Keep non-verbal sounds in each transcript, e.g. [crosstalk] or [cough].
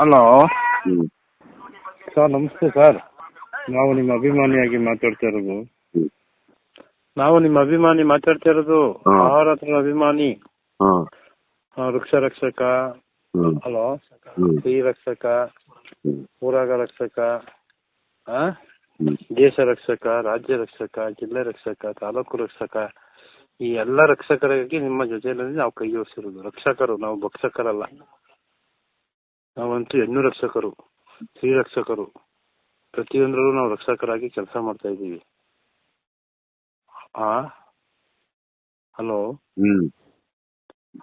Hello sir ನಮಸ್ತೆ sir ನಾವು ನಿಮ್ಮ ಅಭಿಮಾನಿಯಾಗಿ ಮಾತಾಡ್ತಾ ಇರೋದು. ನಾವು ನಿಮ್ಮ ಅಭಿಮಾನಿ ಮಾತಾಡ್ತಾ ಇರೋದು. ಆಹಾರ ಅಭಿಮಾನಿ. ಆ, ವೃಕ್ಷ ರಕ್ಷಕ. ಹಲೋ ಸ್ತ್ರೀ ರಕ್ಷಕ. ಊರಾಗ ರಕ್ಷಕ. ಆ? ದೇಶ ರಕ್ಷಕ ರಾಜ್ಯ ರಕ್ಷಕ ಜಿಲ್ಲೆ ರಕ್ಷಕ ತಾಲೂಕು ರಕ್ಷಕ. ಈ ಎಲ್ಲ ರಕ್ಷಕರಾಗಿ ನಿಮ್ಮ ಜೊತೆಯಲ್ಲಿ ನಾವು ಕೈ ಜೋಡಿಸಿರೋದು. ರಕ್ಷಕರು ನಾವು ಭಕ್ಷಕರಲ್ಲ. ನಾವಂತೂ ಹೆಣ್ಣು ರಕ್ಷಕರು ಸ್ತ್ರೀ ರಕ್ಷಕರು. ಪ್ರತಿಯೊಂದರಲ್ಲೂ ನಾವು ರಕ್ಷಕರಾಗಿ ಕೆಲಸ ಮಾಡ್ತಾ ಇದ್ದೀವಿ. ಆ ಹಲೋ? ಹ್ಮ್.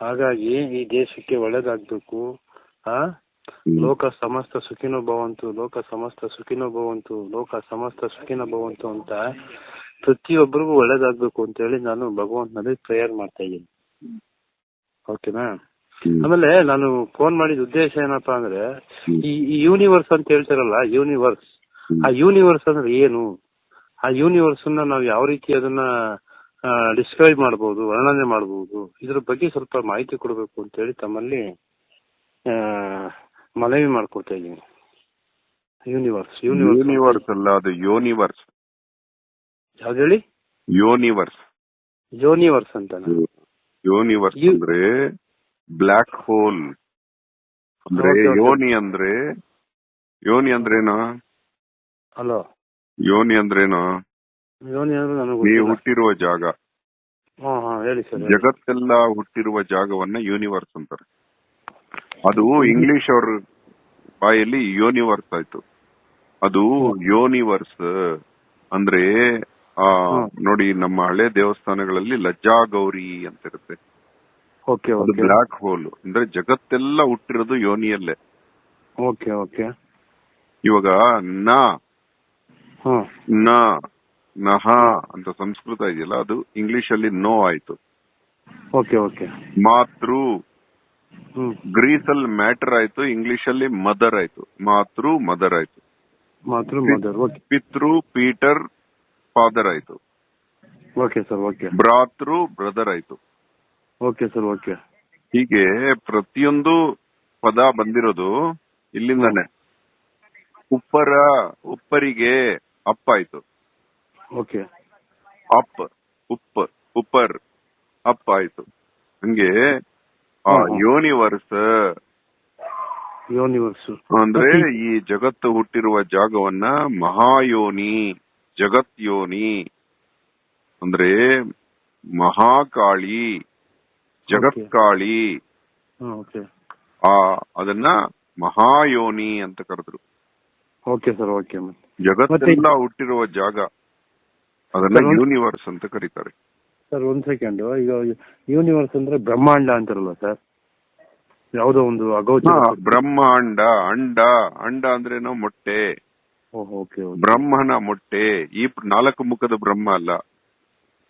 ಹಾಗಾಗಿ ಈ ದೇಶಕ್ಕೆ ಒಳ್ಳೇದಾಗ್ಬೇಕು ಆ? ಲೋಕ ಸಮಸ್ತ ಸುಖಿನೋ ಭವಂತು ಲೋಕ ಸಮಸ್ತ ಸುಖಿನೋ ಭವಂತು ಲೋಕ ಸಮಸ್ತ ಸುಖಿನೋ ಭವಂತು ಅಂತ ಪ್ರತಿಯೊಬ್ಬರಿಗೂ ಒಳ್ಳೇದಾಗ್ಬೇಕು ಅಂತ ಹೇಳಿ ನಾನು ಭಗವಂತನಲ್ಲಿ ಪ್ರೇಯರ್ ಮಾಡ್ತಾ ಇದ್ದೀನಿ. ಓಕೆನಾ. ಆಮೇಲೆ ನಾನು ಫೋನ್ ಮಾಡಿದ ಉದ್ದೇಶ ಏನಪ್ಪಾ ಅಂದ್ರೆ ಈ ಯೂನಿವರ್ಸ್ ಅಂತ ಹೇಳ್ತಾರಲ್ಲ ಯೂನಿವರ್ಸ್ ಆ ಯೂನಿವರ್ಸ್ ಅಂದ್ರೆ ಏನು? ಆ ಯೂನಿವರ್ಸ್ ನಾವು ಯಾವ ರೀತಿ ಅದನ್ನ ಡಿಸ್ಕ್ರೈಬ್ ಮಾಡಬಹುದು ವರ್ಣನೆ ಮಾಡಬಹುದು ಇದ್ರ ಬಗ್ಗೆ ಸ್ವಲ್ಪ ಮಾಹಿತಿ ಕೊಡಬೇಕು ಅಂತ ಹೇಳಿ ತಮ್ಮಲ್ಲಿ ಮನವಿ ಮಾಡ್ಕೊಳ್ತಾ ಇದ್ದೀನಿ. ಯೂನಿವರ್ಸ್ ಯೂನಿವರ್ಸ್ ಯೂನಿವರ್ಸ್ ಅಲ್ಲ ಅದು ಯೂನಿವರ್ಸ್ ಯಾವ್ದು ಹೇಳಿ? ಯೂನಿವರ್ಸ್ ಯೂನಿವರ್ಸ್ ಅಂತ ಯೂನಿವರ್ಸ್ ಅಂದ್ರೆ ಬ್ಲ್ಯಾಕ್ ಹೋಲ್ ಅಂದ್ರೆ. ಯೋನಿ ಅಂದ್ರೆ ಯೋನಿ ಅಂದ್ರೇನು? ಹಲೋ. ಯೋನಿ ಅಂದ್ರೇನು? ಯೋನಿ ಅಂದ್ರೆ ನನಗೆ ನೀವು ಹುಟ್ಟಿರುವ ಜಾಗ. ಹಾ ಹಾ ಹೇಳಿ ಸರ್ ಜಗತ್ತೆಲ್ಲ ಹುಟ್ಟಿರುವ ಜಾಗವನ್ನ ಯೂನಿವರ್ಸ್ ಅಂತಾರೆ. ಅದು ಇಂಗ್ಲಿಷ್ ಅವ್ರ ಬಾಯಲ್ಲಿ ಯೂನಿವರ್ಸ್ ಆಯ್ತು. ಅದು ಯೂನಿವರ್ಸ್ ಅಂದ್ರೆ ಆ ನೋಡಿ ನಮ್ಮ ಹಳೆ ದೇವಸ್ಥಾನಗಳಲ್ಲಿ ಲಜ್ಜಾ ಗೌರಿ ಅಂತ ಇರುತ್ತೆ ಓಕೆ ಓಕೆ ಬ್ಲಾಕ್ ಹೋಲ್ ಅಂದ್ರೆ ಜಗತ್ತೆಲ್ಲ ಹುಟ್ಟಿರೋದು ಯೋನಿಯಲ್ಲೇ. ಓಕೆ ಓಕೆ ಇವಾಗ ನ ಹಾ. ನ ನಹ ಅಂತ ಸಂಸ್ಕೃತ ಇದೆಯಲ್ಲ ಅದು ಇಂಗ್ಲಿಷ್ ಅಲ್ಲಿ ನೋ ಆಯ್ತು. ಓಕೆ ಓಕೆ ಮಾತೃ. ಗ್ರೀಸ್ ಅಲ್ಲಿ ಮ್ಯಾಟರ್ ಆಯ್ತು ಇಂಗ್ಲಿಷ್ ಅಲ್ಲಿ ಮದರ್ ಆಯ್ತು. ಮಾತೃ ಮದರ್ ಆಯ್ತು. ಮಾತೃ ಮದರ್ ಓಕೆ ಪಿತೃ ಪೀಟರ್ ಫಾದರ್ ಆಯ್ತು. ಓಕೆ ಸರ್ ಓಕೆ ಭ್ರಾತೃ ಬ್ರದರ್ ಆಯ್ತು. ಓಕೆ ಸರ್ ಓಕೆ ಹೀಗೆ ಪ್ರತಿಯೊಂದು ಪದ ಬಂದಿರೋದು ಇಲ್ಲಿಂದಾನೆ. ಉಪ್ಪರ ಉಪ್ಪರಿಗೆ ಅಪ್ಪ ಆಯ್ತು. ಓಕೆ ಅಪ್ ಉಪ್ಪ ಉಪ್ಪರ್ ಅಪ್ ಆಯ್ತು. ಹಂಗೆ. ಯೂನಿವರ್ಸ್ ಯೂನಿವರ್ಸ್ ಅಂದ್ರೆ ಈ ಜಗತ್ತು ಹುಟ್ಟಿರುವ ಜಾಗವನ್ನ ಮಹಾಯೋನಿ ಜಗತ್ ಯೋನಿ ಅಂದ್ರೆ ಮಹಾಕಾಳಿ ಜಗತ್ಕಾಳಿ ಓಕೆ ಆ ಅದನ್ನ ಮಹಾಯೋನಿ ಅಂತ ಕರೆದ್ರು. ಓಕೆ ಸರ್ ಓಕೆ ಜಗತ್ತೆಲ್ಲ ಹುಟ್ಟಿರುವ ಜಾಗ ಅದನ್ನ ಯೂನಿವರ್ಸ್ ಅಂತ ಕರೀತಾರೆ. ಸರ್ ಒಂದ್ ಸೆಕೆಂಡ್ ಈಗ ಯೂನಿವರ್ಸ್ ಅಂದ್ರೆ ಬ್ರಹ್ಮಾಂಡ ಅಂತಾರಲ್ಲ ಸರ್ ಯಾವುದೋ ಒಂದು ಅಗೌಚ ಬ್ರಹ್ಮಾಂಡ ಅಂಡ. ಅಂಡ ಅಂದ್ರೆನೋ ಮೊಟ್ಟೆ. ಬ್ರಹ್ಮನ ಮೊಟ್ಟೆ. ಈ ನಾಲ್ಕು ಮುಖದ ಬ್ರಹ್ಮ ಅಲ್ಲ.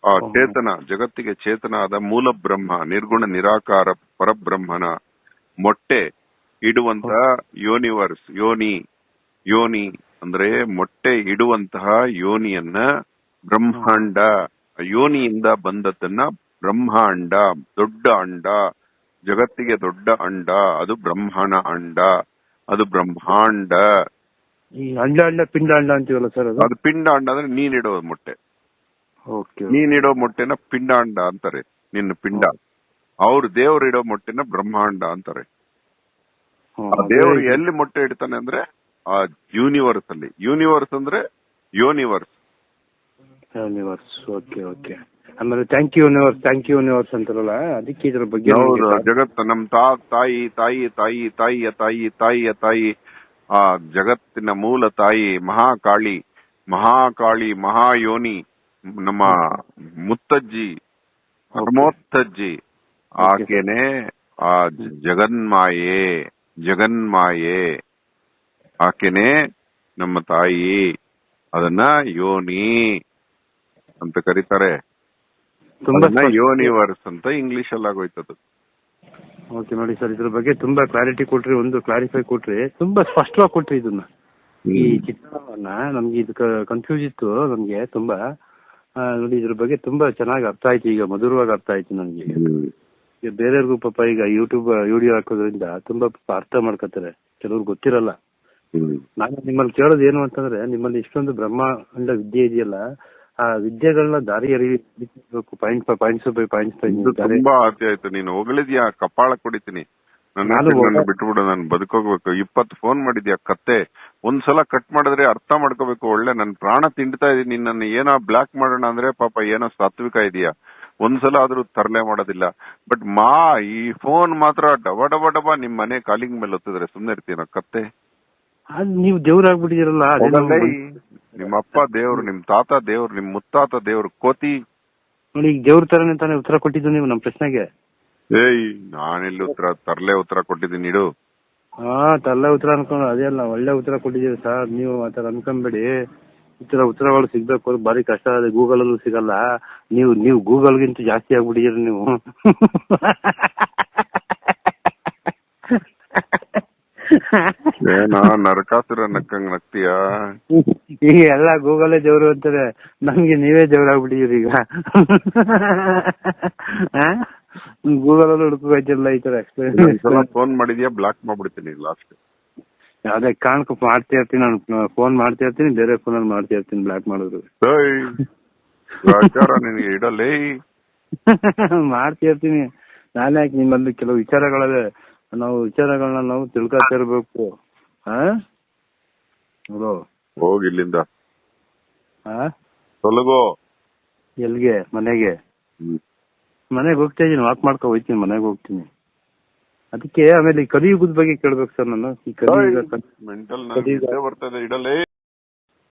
ಆ ಚೇತನ ಜಗತ್ತಿಗೆ ಚೇತನ ಆದ ಮೂಲ ಬ್ರಹ್ಮ ನಿರ್ಗುಣ ನಿರಾಕಾರ ಪರಬ್ರಹ್ಮನ ಮೊಟ್ಟೆ ಇಡುವಂತ ಯೂನಿವರ್ಸ್ ಯೋನಿ ಯೋನಿ ಅಂದ್ರೆ ಮೊಟ್ಟೆ ಇಡುವಂತಹ ಯೋನಿಯನ್ನ ಬ್ರಹ್ಮಾಂಡ. ಯೋನಿಯಿಂದ ಬಂದದ್ದನ್ನ ಬ್ರಹ್ಮಾಂಡ ದೊಡ್ಡ ಅಂಡ ಜಗತ್ತಿಗೆ ದೊಡ್ಡ ಅಂಡ ಅದು ಬ್ರಹ್ಮಣ ಅಂಡ ಅದು ಬ್ರಹ್ಮಾಂಡ. ಈ ಅಂಡ ಅಂಡ ಪಿಂಡ ಅಂಡ ಅಂತೀವಲ್ಲ ಸರ್ ಅದು? ಪಿಂಡ ಅಂಡ ಅಂದ್ರೆ ನೀನಿಡೋ ಮೊಟ್ಟೆ. ನೀನಿಡೋ ಮೊಟ್ಟೆನ ಪಿಂಡಾಂಡ ಅಂತಾರೆ. ನಿನ್ನ ಪಿಂಡ. ಅವ್ರು ದೇವ್ರು ಇಡೋ ಮೊಟ್ಟೆನ ಬ್ರಹ್ಮಾಂಡ ಅಂತಾರೆ. ಆ ದೇವ್ರು ಎಲ್ಲಿ ಮೊಟ್ಟೆ ಇಡ್ತಾನೆ ಅಂದ್ರೆ ಆ ಯೂನಿವರ್ಸ್ ಅಲ್ಲಿ. ಯೂನಿವರ್ಸ್ ಅಂದ್ರೆ ಯೂನಿವರ್ಸ್ ಯೂನಿವರ್ಸ್ ಓಕೆ ಓಕೆ. ಆಮೇಲೆ thank you universe thank you universe ಅಂತಾರಲ್ಲ ಅದಕ್ಕೆ ಇದ್ರ ಬಗ್ಗೆ ಹೌದು ಜಗತ್ತು ನಮ್ ತಾ ತಾಯಿ ತಾಯಿ ತಾಯಿ ತಾಯಿಯ ತಾಯಿ ತಾಯಿಯ ತಾಯಿ ಆ ಜಗತ್ತಿನ ಮೂಲ ತಾಯಿ ಮಹಾಕಾಳಿ ಮಹಾಕಾಳಿ ಮಹಾಯೋನಿ ನಮ್ಮ ಮುತ್ತಜ್ಜಿ ಪರಮೋತ್ತಜ್ಜಿ ಆಕೆನೆ ಆ ಜಗನ್ಮಾಯೆ ಜಗನ್ಮಾಯೆ. ಆಕೆನೆ ನಮ್ಮ ತಾಯಿ. ಅದನ್ನ ಯೋನಿ ಅಂತ ಕರೀತಾರೆ. ಯೋನಿವರ್ಸ್ ಅಂತ ಇಂಗ್ಲಿಷ್ ಅಲ್ಲಿ ಆಗೋಯ್ತದ. ಓಕೆ ನೋಡಿ ಸರ್ ಇದ್ರ ಬಗ್ಗೆ ತುಂಬಾ ಕ್ಲಾರಿಟಿ ಕೊಟ್ರಿ ಒಂದು ಕ್ಲಾರಿಫೈ ಕೊಟ್ರಿ. ತುಂಬಾ ಸ್ಪಷ್ಟವಾಗಿ ಕೊಟ್ರಿ ಇದನ್ನ. ಈ ಚಿತ್ರಣವನ್ನ ನಮ್ಗೆ ಇದು ಕನ್ಫ್ಯೂಸ್ ಇತ್ತು ನಮ್ಗೆ ತುಂಬಾ. ನೋಡಿ ಇದ್ರ ಬಗ್ಗೆ ತುಂಬಾ ಚೆನ್ನಾಗಿ ಅರ್ಥ ಆಯ್ತು. ಈಗ ಮಧುರವಾಗಿ ಅರ್ಥ ಆಯ್ತು ನನಗೆ. ಈಗ. ಬೇರೆಯವ್ರಿಗೂ ಪಾಪ ಈಗ ಯೂಟ್ಯೂಬ್ ವಿಡಿಯೋ ಹಾಕೋದ್ರಿಂದ ತುಂಬಾ ಪಾಪ ಅರ್ಥ ಮಾಡ್ಕೊತಾರೆ. ಕೆಲವ್ರು ಗೊತ್ತಿರಲ್ಲ. ನಾನು ನಿಮ್ಮಲ್ಲಿ ಕೇಳೋದು ಏನು ಅಂತಂದ್ರೆ ನಿಮ್ಮಲ್ಲಿ ಇಷ್ಟೊಂದು ಬ್ರಹ್ಮಾಂಡ ವಿದ್ಯೆ ಇದೆಯಲ್ಲ ಆ ವಿದ್ಯೆಗಳನ್ನ ದಾರಿ ಎರಿಬೇಕು. ಪಾಯಿಂಟ್ ಪಾಯಿಂಟ್ಸ್ ಬೈ ಪಾಯಿಂಟ್ಸ್ ತುಂಬಾ ಆಸೆ ಆಯ್ತು. ನೀನು ಹೊಗಳಿದ್ಯಾ ಕಪಾಳ ಕುಡಿತೀನಿ. ನನ್ನ ಬಿಟ್ಬಿಡು ನಾನು ಬದುಕೋಗ್ಬೇಕು. ಇಪ್ಪತ್ ಫೋನ್ ಮಾಡಿದ್ಯಾ ಕತ್ತೆ? ಒಂದ್ಸಲ ಕಟ್ ಮಾಡಿದ್ರೆ ಅರ್ಥ ಮಾಡ್ಕೋಬೇಕು. ಒಳ್ಳೆ ನನ್ ಪ್ರಾಣ ತಿಂಡ್ತಾ ಇದೀನಿ. ನನ್ನ ಏನೋ ಬ್ಲಾಕ್ ಮಾಡೋಣ ಅಂದ್ರೆ ಪಾಪ ಏನೋ ಸಾತ್ವಿಕ ಇದೆಯಾ? ಒಂದ್ಸಲ ಆದ್ರೂ ತರಲೆ ಮಾಡೋದಿಲ್ಲ. ಬಟ್ ಮಾ ಈ ಫೋನ್ ಮಾತ್ರ ಡಬ ಡಬ ಡಬ ನಿಮ್ ಮನೆ ಕಾಲಿಂಗ್ ಮೇಲೆ ಒತ್ತಿದ್ರೆ ಸುಮ್ನೆ ಇರ್ತೀನ ಕತ್ತೆ? ನೀವು ದೇವ್ರಾಗ್ಬಿಟ್ಟಿದ್ದೀರಲ್ಲ ನಿಮ್ ಅಪ್ಪ ದೇವ್ರು ನಿಮ್ ತಾತ ದೇವ್ರು ನಿಮ್ ಮುತ್ತಾತ ದೇವ್ರು ಕೋತಿ. ಈಗ ದೇವ್ರ ತರನೇ ತಾನೇ ಉತ್ತರ ಕೊಟ್ಟಿದ್ದು ನೀವು ನಮ್ ಪ್ರಶ್ನೆಗೆ. ಏಯ್ ನಾನೆಲ್ಲಿ ಉತ್ತರ ತರ್ಲೆ ಉತ್ತರ ಕೊಟ್ಟಿದ್ದೀನಿ ಇಡು ಹಾ ತಲ್ಲ ಉತ್ತರ ಅನ್ಕೊಂಡು ಅದೇ ಅಲ್ಲ ಒಳ್ಳೆ ಉತ್ತರ ಕೊಟ್ಟಿದ್ದೀರಿ ಸರ್. ನೀವು ಆತರ ಥರ ಅನ್ಕೊಂಬೇಡಿ. ಈ ತರ ಉತ್ತರಗಳು ಸಿಗ್ಬೇಕು ಅಂದ್ರೆ ಭಾರಿ ಕಷ್ಟ. ಇದೆ ಗೂಗಲ್ ಅಲ್ಲೂ ಸಿಗಲ್ಲ. ನೀವು ನೀವು ಗೂಗಲ್ಗಿಂತ ಜಾಸ್ತಿ ಆಗ್ಬಿಟ್ಟಿದ್ದೀರಿ ನೀವು. ಏನೋ ನರಕಾಸುರ ನಕ್ಕಂಗ್ ನಗ್ತೀಯ? ಈಗ ಎಲ್ಲ ಗೂಗಲೇ ದೇವ್ರು ಅಂತಾರೆ. ನಮ್ಗೆ ನೀವೇ ದೇವ್ರು ಈಗ. ಈಗ ಗೂಗಲ್ ಅಲ್ಲಿ ಹುಡುಕೋಯ್ತಿಲ್ಲ ಈ ತರ ಎಕ್ಸ್ಪ್ಲೇನ್ ಫೋನ್ ಮಾಡಿದ್ಯಾ? ಬ್ಲಾಕ್ ಮಾಡ್ಬಿಡ್ತೀನಿ ಲಾಸ್ಟ್ ಅದೇ ಕಾರಣಕ್ಕೆ ಮಾಡ್ತಾ ಇರ್ತೀನಿ ನಾನು. ಫೋನ್ ಮಾಡ್ತಾ ಇರ್ತೀನಿ ಬೇರೆ ಫೋನಲ್ಲಿ ಮಾಡ್ತಾ ಇರ್ತೀನಿ ಬ್ಲಾಕ್ ಮಾಡಿದ್ರು ನಿನಗೆ ಇಡಲೇ? [laughs] ಮಾಡ್ತಾ ಇರ್ತೀನಿ. ನಾನು ಯಾಕೆ ನಿಮ್ಮಲ್ಲಿ ಕೆಲವು ವಿಚಾರಗಳೇ ನಾವು ವಿಚಾರಗಳನ್ನ ನಾವು ತಿಳ್ಕೊತಾ ಇರ್ಬೇಕು. ಹೋಗಿ ಇಲ್ಲಿಂದ. ತೊಲಗೋ ಎಲ್ಗೆ ಮನೆಗೆ? ಹ್ಮ್. ಮನೆಗೆ ಹೋಗ್ತಾ ಇದೀನಿ ವಾಕ್ ಮಾಡ್ಕೊ ಹೋಗ್ತೀನಿ ಮನೆಗೆ ಹೋಗ್ತೀನಿ. ಅದಕ್ಕೆ ಆಮೇಲೆ ಈ ಕಲಿಯುಗದ ಬಗ್ಗೆ ಕೇಳ್ಬೇಕು ಸರ್ ನಾನು. ಈ ಕಲಿಯುಗ ಮೆಂಟಲ್ ಕಲಿಯುಗ ಬರ್ತದೆ ಇಡಲೇ